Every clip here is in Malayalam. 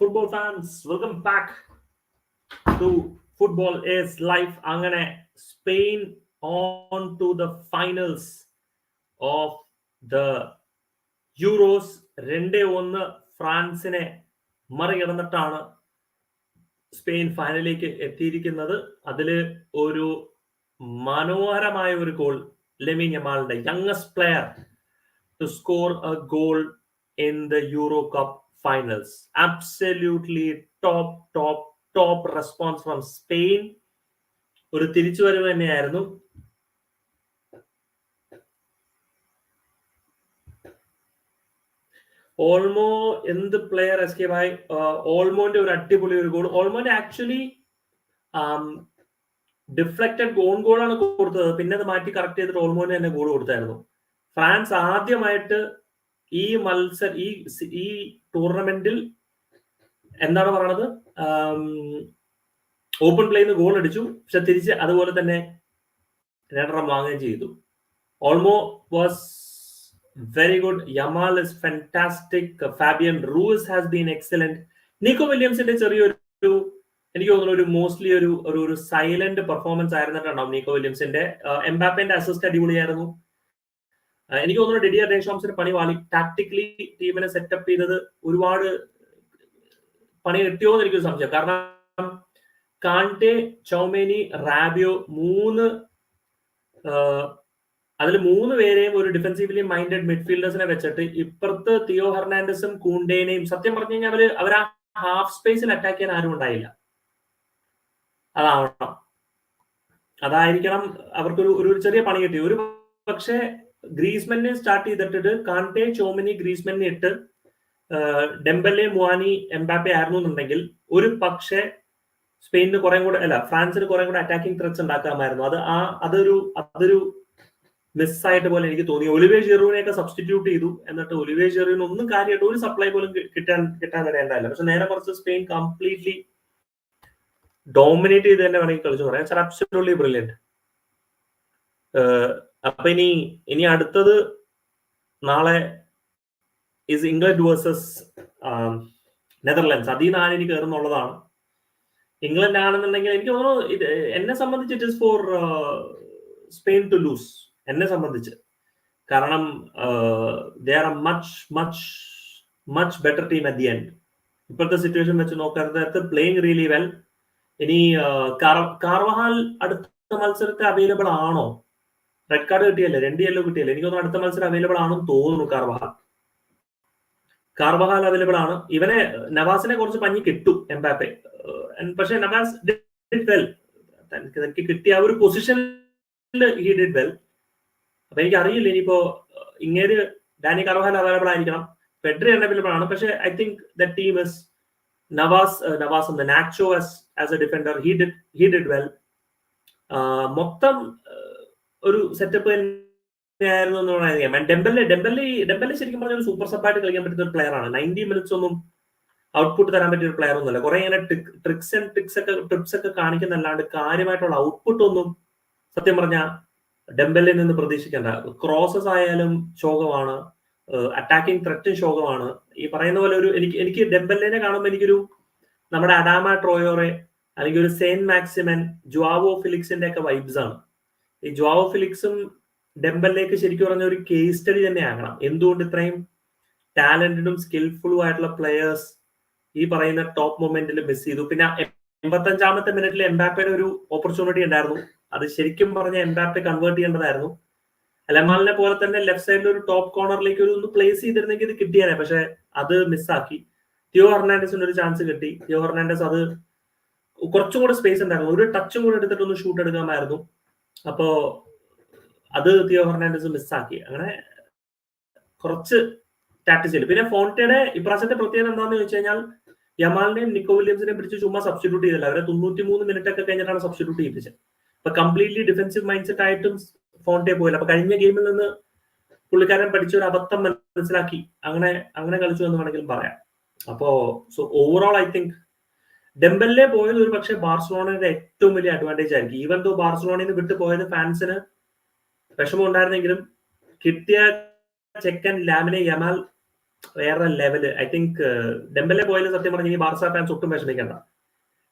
football fans welcome back to football is life അങ്ങനെ Spain on to the finals of the Euros രണ്ട് ഒന്ന് ഫ്രാൻസിനെ മറികടന്നിട്ടാണ് സ്പെയിൻ ഫൈനലിലേക്ക് എത്തിയിരിക്കുന്നത്. അതിൽ ഒരു മനോഹരമായ ഒരു goal Lamine യമാലിന്റെ youngest player to score a goal in the Euro Cup finals. Absolutely top, top, top response from Spain. ഒരു തിരിച്ചുവരവ് തന്നെയായിരുന്നു. ഓൾമോ എന്ത് പ്ലെയർ എസ്കേപ്പ് ആയി? ഓൾമോന്റെ ഒരു അടിപൊളി ഒരു ഗോൾ ഓൾമോന്റെ ആക്ച്വലി ഡിഫ്ലക്റ്റഡ് ഗോൺ ഗോളാണ് കൊടുത്തത്. പിന്നെ അത് മാറ്റി കറക്റ്റ് ചെയ്തിട്ട് ഓൾമോന് തന്നെ ഗോൾ കൊടുത്തായിരുന്നു. ഫ്രാൻസ് ആദ്യമായിട്ട് ഈ മത്സര ഈ ഈ ടൂർണമെന്റിൽ എന്താണ് പറയണത്? ഓപ്പൺ പ്ലേയിൽ നിന്ന് ഗോൾ അടിച്ചു. പക്ഷെ തിരിച്ച് അതുപോലെ തന്നെ രണ്ടെണ്ണം വാങ്ങുകയും ചെയ്തു. Olmo was very good Yamal is fantastic Fabian Ruiz has been excellent Nico വില്യംസിന്റെ ചെറിയൊരു എനിക്ക് തോന്നുന്നു ഒരു മോസ്റ്റ്ലി ഒരു ഒരു സൈലന്റ് പെർഫോമൻസ് ആയിരുന്നിട്ടുണ്ടാവും. നിക്കോ വില്യംസിന്റെ എംബാപ്പന്റെ അസിസ്റ്റ് അടിപൊളിയായിരുന്നു. എനിക്ക് തോന്നുന്നു ഡെഡിയർ രേഷാംസിന്റെ പണി വാളി ടാക്ടിക്കലി ടീമിനെ സെറ്റപ്പ് ചെയ്തത് ഒരുപാട് പണി കിട്ടിയോ എന്ന് എനിക്കൊരു സംശയം. കാരണം കാണ്ടെ ചൗമേനി റാബിയോ മൂന്ന് അതിൽ മൂന്ന് പേരെയും ഒരു ഡിഫൻസീവ്ലി മൈൻഡഡ് മിഡ്ഫീൽഡേഴ്സിനെ വെച്ചിട്ട് ഇപ്പുറത്ത് തിയോ ഹെർണാൻഡസും കൂണ്ടേനെയും സത്യം പറഞ്ഞു കഴിഞ്ഞാൽ അവർ അവർ ആ ഹാഫ് സ്പേസിൽ അറ്റാക്ക് ചെയ്യാൻ ആരും ഉണ്ടായില്ല. അതാവണം. അതായിരിക്കണം അവർക്കൊരു ഒരു ചെറിയ പണി കിട്ടി. ഒരു പക്ഷേ ഗ്രീസ്മനെ സ്റ്റാർട്ട് ചെയ്തിട്ട് കാണ്ടെ ചോമിനി ഗ്രീസ്മനെ ഇട്ട് ഡെമ്പലെ മുവാനി എംബാപ്പെ ആയിരുന്നു എന്നുണ്ടെങ്കിൽ ഒരു പക്ഷേ സ്പെയിനിന് കുറെ കൂടെ അല്ല ഫ്രാൻസിന് കുറെ കൂടെ അറ്റാക്കിംഗ് ത്രെറ്റ്സ് ഉണ്ടാക്കാമായിരുന്നു. അത് ആ അതൊരു അതൊരു മിസ്സായിട്ട് പോലെ എനിക്ക് തോന്നി. ഒലിവേ ജെറുവിനെയൊക്കെ സബ്സ്റ്റിറ്റ്യൂട്ട് ചെയ്തു. എന്നിട്ട് ഒലിവേ ജെറുവിന് ഒന്നും കാര്യമായിട്ട് ഒരു സപ്ലൈ പോലും കിട്ടാൻ കിട്ടാൻ ഇടയുണ്ടായില്ല പക്ഷെ നേരെ കുറച്ച് സ്പെയിൻ കംപ്ലീറ്റ്ലി ഡോമിനേറ്റ് ചെയ്ത് തന്നെ വേണമെങ്കിൽ കളിച്ചു പറയാം. അബ്സല്യൂട്ട്ലി ബ്രില്യന്റ് അപ്പൊ ഇനി ഇനി അടുത്തത് നാളെ ഇസ് ഇംഗ്ലണ്ട് വേഴ്സസ് നെതർലാൻഡ്സ് അതിൽ നിന്നാണ് ഇനി കയറുന്നുള്ളതാണ് ഇംഗ്ലണ്ട് ആണെന്നുണ്ടെങ്കിൽ എനിക്ക് തോന്നുന്നു ഇത് എന്നെ സംബന്ധിച്ച് it is for Spain to lose എന്നെ സംബന്ധിച്ച്. കാരണം they are much much much better team at the end ഇപ്പോഴത്തെ സിറ്റുവേഷൻ വെച്ച് നോക്കാത്ത പ്ലേയിങ് റിയലി വെൽ ഇനി കാർവഹാൽ അടുത്ത മത്സരത്തെ അവൈലബിൾ ആണോ? റെഡ് കാർഡ് കിട്ടിയല്ലേ? രണ്ട് യെല്ലോ കിട്ടിയല്ലേ? എനിക്ക് തോന്നുന്നു അടുത്ത മത്സരം അവൈലബിൾ ആണെന്ന് തോന്നുന്നു കാർവഹാൽ. കാർവഹാൽ അവൈലബിൾ ആണ്. ഇവനെ നവാസിനെ കുറച്ച് പഞ്ഞി കിട്ടും എംബാപ്പെ. പക്ഷെ നവാസ് ഡിഡ് വെൽ തനിക്ക് കിട്ടിയ ആ ഒരു പൊസിഷനിൽ ഡിഡ് വെൽ അപ്പൊ എനിക്ക് അറിയില്ല ഇനിയിപ്പോ ഇങ്ങേര് ഡാനി കാർവഹാൽ അവൈലബിൾ ആയിരിക്കണം. ഫെഡറി അവൈലബിൾ ആണ്. പക്ഷെ I think the team is Navas Navas Nacho as a defender he did he did well മൊത്തം ഒരു സെറ്റപ്പ് തന്നെയായിരുന്നു എന്ന് പറയാൻ ഡെമ്പൽ ഡെമ്പൽ ഡെമ്പൽ ശരിക്കും പറഞ്ഞ ഒരു സൂപ്പർ സപ്പായിട്ട് കളിക്കാൻ പറ്റുന്ന ഒരു പ്ലെയർ ആണ്. നയന്റി മിനിറ്റ്സ് ഒന്നും ഔട്ട്പുട്ട് തരാൻ പറ്റിയ ഒരു പ്ലെയർ ഒന്നുമല്ല. കുറെ ഇങ്ങനെ ട്രിക്സ് ആൻഡ് ട്രിക്സ് ഒക്കെ ട്രിപ്സ് ഒക്കെ കാണിക്കുന്നല്ലാണ്ട് കാര്യമായിട്ടുള്ള ഔട്ട്പുട്ട് ഒന്നും സത്യം പറഞ്ഞാൽ ഡെമ്പലിൽ നിന്ന് പ്രതീക്ഷിക്കേണ്ട. ക്രോസസ് ആയാലും ശോകമാണ്. അറ്റാക്കിംഗ് ത്രെറ്റും ശോകമാണ്. ഈ പറയുന്ന പോലെ ഒരു എനിക്ക് എനിക്ക് ഡെമ്പലിനെ കാണുമ്പോൾ എനിക്കൊരു നമ്മുടെ അഡാമ ട്രോയോറെ അല്ലെങ്കിൽ ഒരു സെയിൻ മാക്സിമൻ ജുവാവോ ഫിലിക്സിന്റെ ഒക്കെ വൈബ്സ് ആണ്. ഈ ജോവോ ഫിലിക്സും ഡെമ്പലിലേക്ക് ശരിക്കും പറഞ്ഞ ഒരു കേസ് സ്റ്റഡി തന്നെ ആകണം. എന്തുകൊണ്ട് ഇത്രയും ടാലന്റഡും സ്കിൽഫുള്ളും ആയിട്ടുള്ള പ്ലെയേഴ്സ് ഈ പറയുന്ന ടോപ്പ് മൊമെന്റിൽ മിസ് ചെയ്തു? പിന്നെ എൺപത്തഞ്ചാമത്തെ മിനിറ്റിൽ എംബാപ്പയുടെ ഒരു ഓപ്പർച്യൂണിറ്റി ഉണ്ടായിരുന്നു. അത് ശരിക്കും പറഞ്ഞ എംബാപ്പെ കൺവേർട്ട് ചെയ്യേണ്ടതായിരുന്നു. അലമാലിനെ പോലെ തന്നെ ലെഫ്റ്റ് സൈഡിൽ ഒരു ടോപ്പ് കോർണറിലേക്ക് ഒരു ഒന്ന് പ്ലേസ് ചെയ്തിരുന്നെങ്കിൽ ഇത് കിട്ടിയാനെ പക്ഷെ അത് മിസ്സാക്കി തിയോ ഹെർണാൻഡസിന് ഒരു ചാൻസ് കിട്ടി. തിയോ ഹെർണാൻഡസ് അത് കുറച്ചും കൂടെ സ്പേസ് ഉണ്ടായിരുന്നു ഒരു ടച്ചും കൂടെ എടുത്തിട്ട് ഒന്ന് ഷൂട്ട് എടുക്കാമായിരുന്നു. അപ്പോ അത് തിയോ ഫെർണാണ്ടസ് മിസ്സാക്കി. അങ്ങനെ കുറച്ച് ടാക്ടിക്സ് ചെയ്തു പിന്നെ ഫോൺറ്റയുടെ ഇപ്രാവശ്യത്തെ പ്രത്യേകത എന്താണെന്ന് ചോദിച്ചു കഴിഞ്ഞാൽ യമാലിനെയും നിക്കോ വില്യംസിനെയും പിടിച്ച് ചുമ്മാ സബ്സ്റ്റിറ്റ്യൂട്ട് ചെയ്തില്ല. അവരെ തൊണ്ണൂറ്റി മൂന്ന് മിനിറ്റ് ഒക്കെ കഴിഞ്ഞിട്ടാണ് സബ്സ്റ്റിറ്റ്യൂട്ട് ചെയ്യിപ്പിച്ചത്. അപ്പൊ കംപ്ലീറ്റ്ലി ഡിഫൻസീവ് മൈൻഡ് സെറ്റ് ആയിട്ടും ഫോൺറ്റെ പോയില്ല. അപ്പൊ കഴിഞ്ഞ ഗെയിമിൽ നിന്ന് പുള്ളിക്കാരൻ പഠിച്ച ഒരു അബദ്ധം മനസ്സിലാക്കി. അങ്ങനെ അങ്ങനെ കളിച്ചു എന്ന് വേണമെങ്കിലും പറയാം. അപ്പോ സോ ഓവറോൾ ഐ തിങ്ക് ഡെമ്പലിലെ പോയത് ഒരു പക്ഷേ ബാർസലോണയുടെ ഏറ്റവും വലിയ അഡ്വാന്റേജ് ആയിരിക്കും. ഈവൻ ദോ ബാർസലോണയിൽ നിന്ന് വിട്ടു പോയത് ഫാൻസിന് വിഷമം ഉണ്ടായിരുന്നെങ്കിലും കിട്ടിയ ചെക്കൻ ലാമിനെ യമാൽ വേറെ ലെവൽ ഐ തിങ്ക് ഡെമ്പലെ പോയത് സത്യം പറഞ്ഞു ഈ ബാർസ ഫാൻസ് ഒട്ടും വിഷമിക്കണ്ട.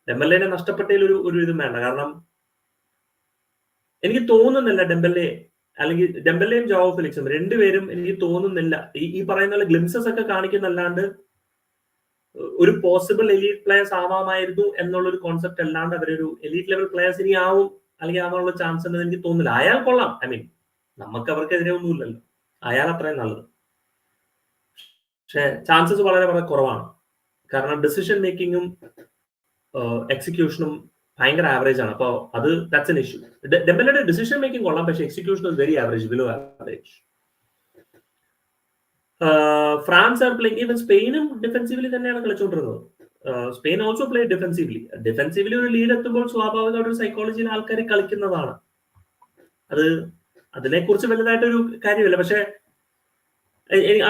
ഡെമ്പലിനെ നഷ്ടപ്പെട്ടതിൽ ഒരു ഒരു ഇതും വേണ്ട. കാരണം എനിക്ക് തോന്നുന്നില്ല ഡെമ്പലെ അല്ലെങ്കിൽ ഡെമ്പലെയും ജോവോ ഫിലിക്സും രണ്ടുപേരും എനിക്ക് തോന്നുന്നില്ല. ഈ പറയുന്ന ഗ്ലിംസസ് ഒക്കെ കാണിക്കുന്നല്ലാണ്ട് ഒരു പോസിബിൾ എലീറ്റ് പ്ലേയേഴ്സ് ആവാമായിരുന്നു എന്നുള്ള ഒരു കോൺസെപ്റ്റ് അല്ലാണ്ട് അവരൊരു എലീറ്റ് ലെവൽ പ്ലേയേഴ്സ് ഇനി ആവും അല്ലെങ്കിൽ ആവാനുള്ള ചാൻസ് ഉണ്ടെന്ന് എനിക്ക് തോന്നുന്നില്ല. അയാൾ കൊള്ളാം. ഐ മീൻ നമുക്ക് അവർക്കെതിരെ ഒന്നുമില്ലല്ലോ. അയാൾ അത്രയും നല്ലത്. പക്ഷെ ചാൻസസ് വളരെ വളരെ കുറവാണ്. കാരണം ഡിസിഷൻ മേക്കിങ്ങും എക്സിക്യൂഷനും ഭയങ്കര ആവറേജ് ആണ്. അപ്പോൾ അത് ദാറ്റ്സ് എൻ ഇഷ്യൂ ഡെമ്പലയുടെ ഡിസിഷൻ മേക്കിംഗ് കൊള്ളാം പക്ഷെ execution very average below average France are playing even സ്പെയിനും defensively തന്നെയാണ് കളിച്ചുകൊണ്ടിരുന്നത് Spain also play defensively defensively ഒരു ലീഡ് എത്തുമ്പോൾ സ്വാഭാവികമായിട്ട് ഒരു സൈക്കോളജിയിൽ ആൾക്കാർ കളിക്കുന്നതാണ്. അത് അതിനെക്കുറിച്ച് വലുതായിട്ടൊരു കാര്യമില്ല. പക്ഷെ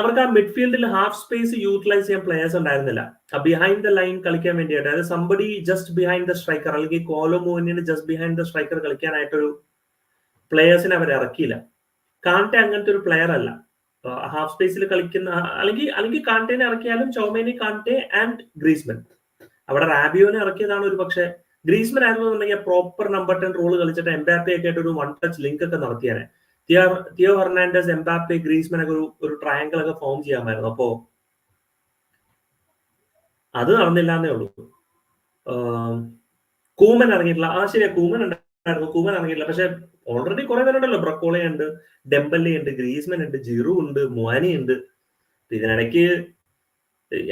അവർക്ക് ആ മിഡ്ഫീൽഡിൽ ഹാഫ് സ്പേസ് യൂട്ടിലൈസ് ചെയ്യാൻ പ്ലെയേഴ്സ് ഉണ്ടായിരുന്നില്ല. ആ ബിഹൈൻഡ് ദ ലൈൻ കളിക്കാൻ വേണ്ടിയിട്ട് അതായത് somebody just behind the striker അല്ലെങ്കിൽ കോലോ മോനിന് ജസ്റ്റ് ബിഹൈൻഡ് ദ സ്ട്രൈക്കർ കളിക്കാനായിട്ടൊരു പ്ലെയേഴ്സിനെ അവർ ഇറക്കിയില്ല. കാണ്ടെ അങ്ങനത്തെ ഒരു പ്ലെയർ അല്ല. ഹാഫ് സ്പേസിൽ കളിക്കുന്ന അല്ലെങ്കിൽ അല്ലെങ്കിൽ കാണ്ടേനെ ഇറക്കിയാലും ചോമേനെ കാണ്ടെ ആൻഡ് ഗ്രീസ്മൻ. അവിടെ റാബിയോനെ ഇറക്കിയതാണ് ഒരു പക്ഷേ ഗ്രീസ്മൻ ആയിരുന്നു എന്നുണ്ടെങ്കിൽ പ്രോപ്പർ നമ്പർ ടെൻ റോൾ കളിച്ചിട്ട് എംബാപ്പെ ഒക്കെ ആയിട്ട് ഒരു വൺ ടച്ച് ലിങ്ക് ഒക്കെ നടത്തിയാണ് Theo Theo Fernandez Mbappe Griezmann ഒക്കെ ഒരു ഒരു ട്രയാങ്കിൾ ഒക്കെ ഫോം ചെയ്യാമായിരുന്നു. അപ്പോ അത് നടന്നില്ല എന്നേ ഉള്ളൂ. കൂമൻ ഇറങ്ങിയിട്ടില്ല. ആ ശരിയാ കൂമൻ ഉണ്ടായിരുന്നു. കൂമൻ ഇറങ്ങിയിട്ടില്ല. പക്ഷെ ഓൾറെഡി കുറെ പേരുണ്ടല്ലോ. ബ്രക്കോളി ഉണ്ട് ഡെമ്പല്ലി ഉണ്ട് ഗ്രീസ്മൻ ഉണ്ട് ജിറു ഉണ്ട് മുവാനി ഉണ്ട്. ഇതിനിടയ്ക്ക്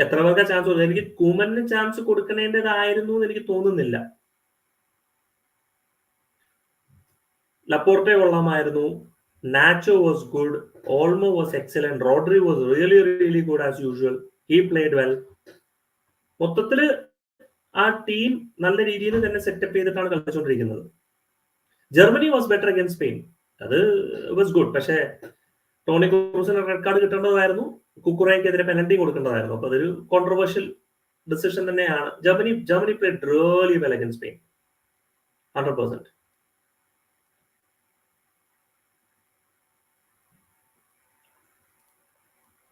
എത്ര പേർക്ക് ചാൻസ് കൊടുക്കും എനിക്ക് കൂമന് ചാൻസ് കൊടുക്കുന്നതിന്റെതായിരുന്നു എന്ന് എനിക്ക് തോന്നുന്നില്ല. ലപ്പോർട്ടെ കൊള്ളാമായിരുന്നു. Nacho was good Olmo was excellent Rodri was really really good as usual he played well മൊത്തത്തിൽ ആ ടീം നല്ല രീതിയിൽ തന്നെ സെറ്റപ്പ് ചെയ്തിട്ടാണ് കളിച്ചുകൊണ്ടിരിക്കുന്നത്. Germany was better again Spain അത് വാസ് ഗുഡ് പക്ഷേ ടോണി ക്രൂസിന് റെഡ് കാർഡ് കിട്ടേണ്ടതായിരുന്നു. കുക്കുറയ്ക്കെതിരെ പെനൽറ്റി കൊടുക്കേണ്ടതായിരുന്നു. അപ്പൊ അതൊരു കോൺട്രവേഴ്ഷ്യൽ ഡിസിഷൻ തന്നെയാണ്. Germany Germany played really well again Spain hundred percent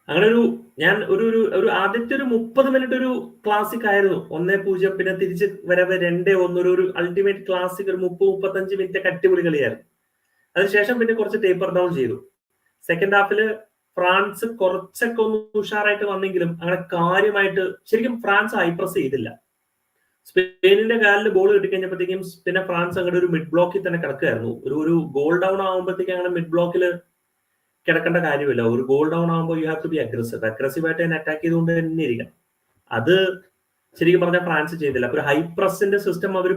അങ്ങനെ ഒരു ഞാൻ ഒരു ഒരു ഒരു ആദ്യത്തെ ഒരു മുപ്പത് മിനിറ്റ് ഒരു ക്ലാസിക് ആയിരുന്നു. ഒന്നേ പൂജ്യം പിന്നെ തിരിച്ച് വരവ് രണ്ടേ ഒന്ന് ഒരു അൾട്ടിമേറ്റ് ക്ലാസിക് ഒരു മുപ്പത് മുപ്പത്തഞ്ച് മിനിറ്റ് കട്ടിപൊളി കളിയായിരുന്നു. അതിനുശേഷം പിന്നെ കുറച്ച് ടേപ്പർ ഡൗൺ ചെയ്തു. സെക്കൻഡ് ഹാഫിൽ ഫ്രാൻസ് കുറച്ചൊക്കെ ഒന്ന് ഉഷാറായിട്ട് വന്നെങ്കിലും അങ്ങനെ കാര്യമായിട്ട് ശരിക്കും ഫ്രാൻസ് ഹൈപ്രസ് ചെയ്തില്ല. സ്പെയിനിന്റെ കാലിൽ ബോൾ കിട്ടിക്കഴിഞ്ഞപ്പോഴത്തേക്കും പിന്നെ ഫ്രാൻസ് അങ്ങനെ ഒരു മിഡ് ബ്ലോക്കിൽ തന്നെ കിടക്കുകയായിരുന്നു ഒരു ഒരു ഗോൾ ഡൗൺ ആകുമ്പോഴത്തേക്കും അങ്ങനെ മിഡ് ബ്ലോക്കിൽ കിടക്കേണ്ട കാര്യമില്ല. ഒരു ഗോൾ ഡൗൺ ആകുമ്പോൾ you have to be aggressive aggressive ആയിട്ട് തന്നെ അറ്റാക്ക് ചെയ്തുകൊണ്ട് തന്നെ ഇരിക്കണം. അത് ശരിക്കും പറഞ്ഞാൽ ഫ്രാൻസ് ചെയ്തില്ല. അപ്പൊ ഒരു ഹൈ പ്രസിന്റെ സിസ്റ്റം അവർ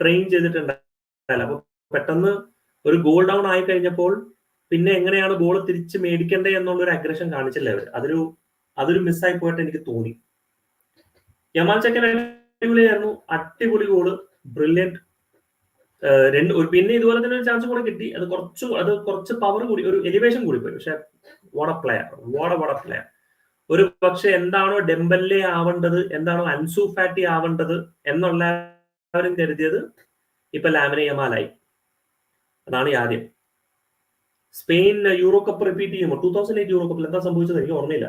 ട്രെയിൻ ചെയ്തിട്ടുണ്ടായില്ല. അപ്പൊ പെട്ടെന്ന് ഒരു ഗോൾ ഡൗൺ ആയി കഴിഞ്ഞപ്പോൾ പിന്നെ എങ്ങനെയാണ് ഗോൾ തിരിച്ച് മേടിക്കേണ്ടത് എന്നുള്ള ഒരു അഗ്രഷൻ കാണിച്ചില്ല അവർ അതൊരു അതൊരു മിസ്സായി പോയിട്ട് എനിക്ക് തോന്നി. യമാൽ ചക്കൻ അടിപൊളിയായിരുന്നു. അടിപൊളി ഗോൾ ബ്രില്യന്റ് രണ്ട് ഒരു പിന്നെ ഇതുപോലെ തന്നെ ഒരു ചാൻസ് കൂടെ കിട്ടി. അത് കുറച്ച് അത് കുറച്ച് പവർ കൂടി ഒരു എലിവേഷൻ കൂടി പോയി. പക്ഷെ വോട പ്ലെയർ വോട വോട പ്ലെയർ ഒരു പക്ഷെ എന്താണോ ഡെമ്പല്ലേ ആവേണ്ടത് എന്താണോ അൻസു ഫാറ്റി ആവേണ്ടത് എന്നുള്ളവരും കരുതിയത് ഇപ്പൊ ലാമിന യമാലായി അതാണ് ഈ ആദ്യം. സ്പെയിൻ യൂറോ കപ്പ് റിപ്പീറ്റ് ചെയ്യുമ്പോൾ ടൂ തൗസൻഡ് എയ്റ്റ് യൂറോ കപ്പിൽ എന്താ സംഭവിച്ചത് എനിക്ക് ഓർമ്മയില്ല.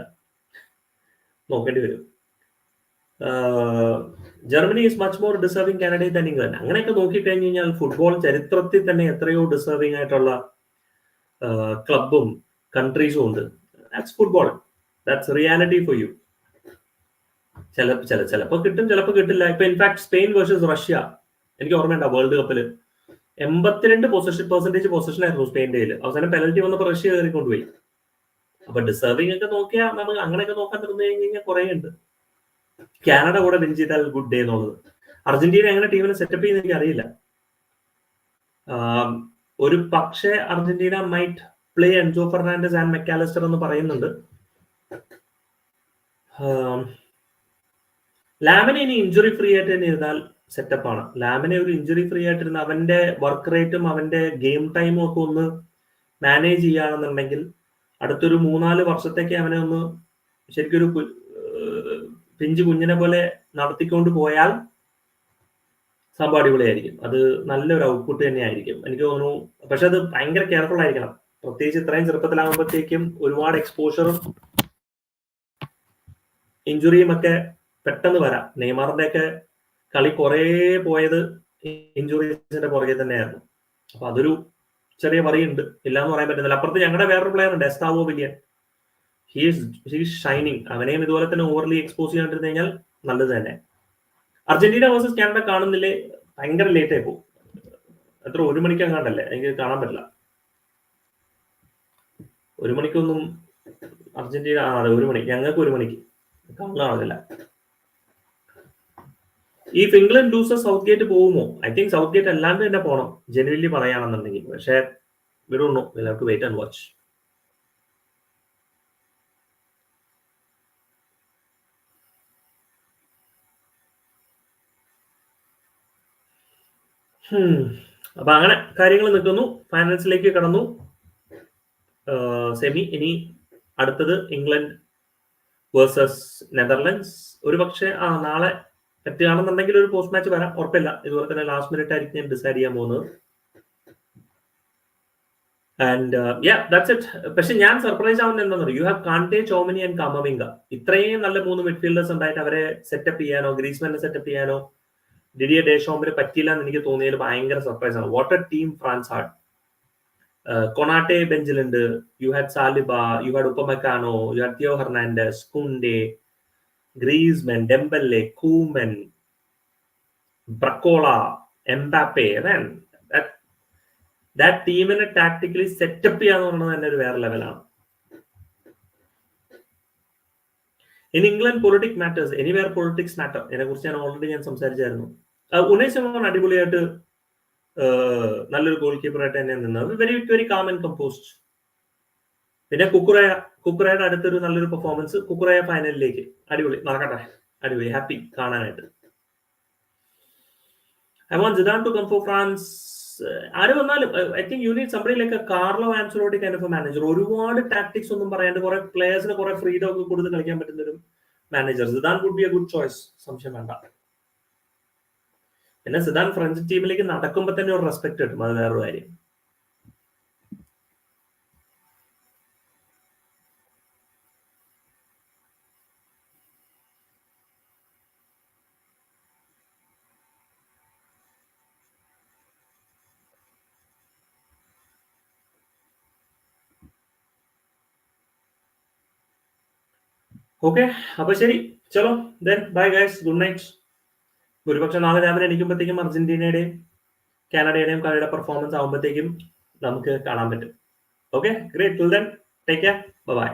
നോക്കേണ്ടി വരും. Germany is much more deserving കാനഡയിൽ ദാൻ ഇംഗ്ലണ്ട് അങ്ങനെയൊക്കെ നോക്കിക്കഴിഞ്ഞ് കഴിഞ്ഞാൽ ഫുട്ബോൾ ചരിത്രത്തിൽ തന്നെ എത്രയോ ഡിസേർവിംഗ് ആയിട്ടുള്ള ക്ലബും കൺട്രീസും ഉണ്ട്. That's football that's reality for you ചില ചില ചിലപ്പോൾ കിട്ടും ചിലപ്പോൾ കിട്ടില്ല. ഇപ്പൊ ഇൻഫാക്ട് സ്പെയിൻ വേഴ്സസ് റഷ്യ എനിക്ക് ഓർമ്മയുണ്ടാവും വേൾഡ് കപ്പിൽ എൺപത്തിരണ്ട് പൊസിഷൻ പെർസെന്റേജ് പൊസിഷൻ ആയിരുന്നു സ്പെയിന്റെ അവസാനം പെനൽറ്റി വന്നപ്പോൾ റഷ്യ കയറി കൊണ്ടുപോയി അപ്പൊ ഡിസേർവിംഗ് ഒക്കെ നോക്കിയാൽ നമുക്ക് അങ്ങനെയൊക്കെ നോക്കാൻ തുടങ്ങി കഴിഞ്ഞ് കഴിഞ്ഞാൽ കുറെ ഉണ്ട് കാനഡ കൂടെ വിൻ ചെയ്താൽ ഗുഡ് ഡേ എന്നുള്ളത്. അർജന്റീന എങ്ങനെ ടീമിനെ സെറ്റപ്പ് ചെയ്യുന്ന എനിക്ക് അറിയില്ല. ഒരു പക്ഷേ Argentina might play Enzo Fernandez and Mac Allister എന്ന് പറയുന്നുണ്ട്. ലാമിനെ ഇനി ഇഞ്ചുറി ഫ്രീ ആയിട്ട് തന്നെ ഇരുന്നാൽ സെറ്റപ്പാണ് ലാമിനെ ഒരു ഇഞ്ചുറി ഫ്രീ ആയിട്ടിരുന്ന അവന്റെ വർക്ക് റേറ്റും അവന്റെ ഗെയിം ടൈമും ഒക്കെ ഒന്ന് മാനേജ് ചെയ്യുകയാണെന്നുണ്ടെങ്കിൽ അടുത്തൊരു മൂന്നാൽ വർഷത്തേക്ക് അവനെ ഒന്ന് ശരിക്കൊരു പിഞ്ചു കുഞ്ഞിനെ പോലെ നടത്തിക്കൊണ്ട് പോയാൽ സംഭവം അടിപൊളിയായിരിക്കും. അത് നല്ലൊരു ഔട്ട്പുട്ട് തന്നെ ആയിരിക്കും എനിക്ക് തോന്നുന്നു പക്ഷെ അത് ഭയങ്കര കെയർഫുൾ ആയിരിക്കണം. പ്രത്യേകിച്ച് ഇത്രയും ചെറുപ്പത്തിലാകുമ്പോഴത്തേക്കും ഒരുപാട് എക്സ്പോഷറും ഇഞ്ചുറിയും ഒക്കെ പെട്ടെന്ന് വരാം. നെയ്മാറിന്റെ ഒക്കെ കളി കുറേ പോയത് ഇഞ്ചുറീസിന്റെ പുറകെ തന്നെയായിരുന്നു. അപ്പൊ അതൊരു ചെറിയ പറയുണ്ട് ഇല്ലാന്ന് പറയാൻ പറ്റുന്നില്ല. അപ്പുറത്ത് ഞങ്ങളുടെ വേറൊരു പ്ലെയർ ഉണ്ട് എസ്താവോ വില്യൻ. ഷൈനിങ് അവനെയും ഇതുപോലെ തന്നെ ഓവർലി എക്സ്പോസ് ചെയ്യാണ്ടിരുന്നു കഴിഞ്ഞാൽ നല്ലത് തന്നെ. അർജന്റീന വേഴ്സസ് കാനഡ കാണുന്നില്ലേ? ഭയങ്കര ലേറ്റ് ആയി പോകും എത്ര ഒരു മണിക്കാൻ കാണണ്ടല്ലേ എനിക്ക് കാണാൻ പറ്റില്ല. ഒരു മണിക്കൊന്നും അർജന്റീന ആ അതെ ഒരു മണി. ഞങ്ങൾക്ക് ഒരു മണിക്ക്. കാണാറില്ല ഈ ഇംഗ്ലണ്ട് ലൂസർ സൗത്ത് ഗേറ്റ് പോകുമോ? ഐ തിങ്ക് സൗത്ത് ഗേറ്റ് അല്ലാണ്ട് തന്നെ പോകണം ജനുവലി പറയാണെന്നുണ്ടെങ്കിൽ. പക്ഷെ വിടുന്നു വിൽ വെയിറ്റ് ആൻഡ് വാച്ച് അപ്പൊ അങ്ങനെ കാര്യങ്ങൾ നിൽക്കുന്നു. ഫൈനൽസിലേക്ക് കടന്നു. സെമി ഇനി അടുത്തത് ഇംഗ്ലണ്ട് വേഴ്സസ് നെതർലൻഡ്സ്. ഒരു പക്ഷേ ആ നാളെ പറ്റുകയാണെന്നുണ്ടെങ്കിൽ ഒരു പോസ്റ്റ് മാച്ച് വരാം. ഉറപ്പില്ല. ഇതുപോലെ തന്നെ ലാസ്റ്റ് മിനിറ്റ് ആയിരിക്കും ഞാൻ ഡിസൈഡ് ചെയ്യാൻ പോകുന്നത്. ആൻഡ് യാ ദാറ്റ്സ് ഇറ്റ് പക്ഷെ ഞാൻ സർപ്രൈസ് ആവുന്നത് എന്താണെന്ന് you have Kante Chouameni and Camavinga ഇത്രയും നല്ല മൂന്ന് മിഡ്ഫീൽഡേഴ്സ് ഉണ്ടായിട്ട് അവരെ സെറ്റപ്പ് ചെയ്യാനോ ഗ്രീസ്മാനെ സെറ്റപ്പ് ചെയ്യാനോ ഡിഡിയ ഡേഷോമിന് പറ്റിയില്ല എന്ന് എനിക്ക് തോന്നിയതിൽ ഭയങ്കര സർപ്രൈസ് ആണ്. What a team France had Konate ബെഞ്ചിലുണ്ട് you had Saliba you had Upamecano you had Theo Hernandez Kounde Griezmann Dembele Coman Barcola Mbappe that ടീമിനെ ടാക്ടിക്കലി സെറ്റപ്പ് ചെയ്യാന്ന് പറയുന്നത് തന്നെ ഒരു വേറെ ലെവലാണ് in England politic matters anywhere politics matter ഇതിനെ കുറിച്ച് ഞാൻ ഓൾറെഡി ഞാൻ സംസാരിച്ചായിരുന്നു. ഉനൈസ് ശതമാനം അടിപൊളിയായിട്ട് നല്ലൊരു ഗോൾ കീപ്പറായിട്ട് തന്നെ നിന്നത്. Very very calm and composed പിന്നെ കുക്കുറയ കുക്കുറയുടെ അടുത്തൊരു നല്ലൊരു പെർഫോമൻസ് കുക്കുറയ ഫൈനലിലേക്ക് അടിപൊളി. നടക്കട്ടെ. അടിപൊളി. ഹാപ്പി കാണാനായിട്ട്. I want Zidane to come for France ആര് വന്നാലും I think you need somebody Carlo Ancelotti kind of manager ഒരുപാട് ടാക്ടിക്സ് ഒന്നും പറയാണ്ട് കുറെ പ്ലേയേഴ്സിന് കുറെ ഫ്രീഡം ഒക്കെ കൊടുത്ത് കളിക്കാൻ പറ്റുന്ന ഒരു manager Zidane would be a good choice സംശയം വേണ്ട. പിന്നെ സിദാൻ ഫ്രഞ്ച് ടീമിലേക്ക് നടക്കുമ്പോൾ തന്നെ ഒരു റെസ്പെക്ട് കിട്ടും അത് വേറൊരു കാര്യം. ഓക്കെ അപ്പൊ ശരി. ചലോ then bye guys good night ഒരുപക്ഷെ നാളെ രാവിലെ എണീക്കുമ്പോഴത്തേക്കും അർജന്റീനയുടെയും കാനഡയുടെയും കളിയുടെ പെർഫോമൻസ് ആകുമ്പോഴത്തേക്കും നമുക്ക് കാണാൻ പറ്റും. Okay great till then take care bye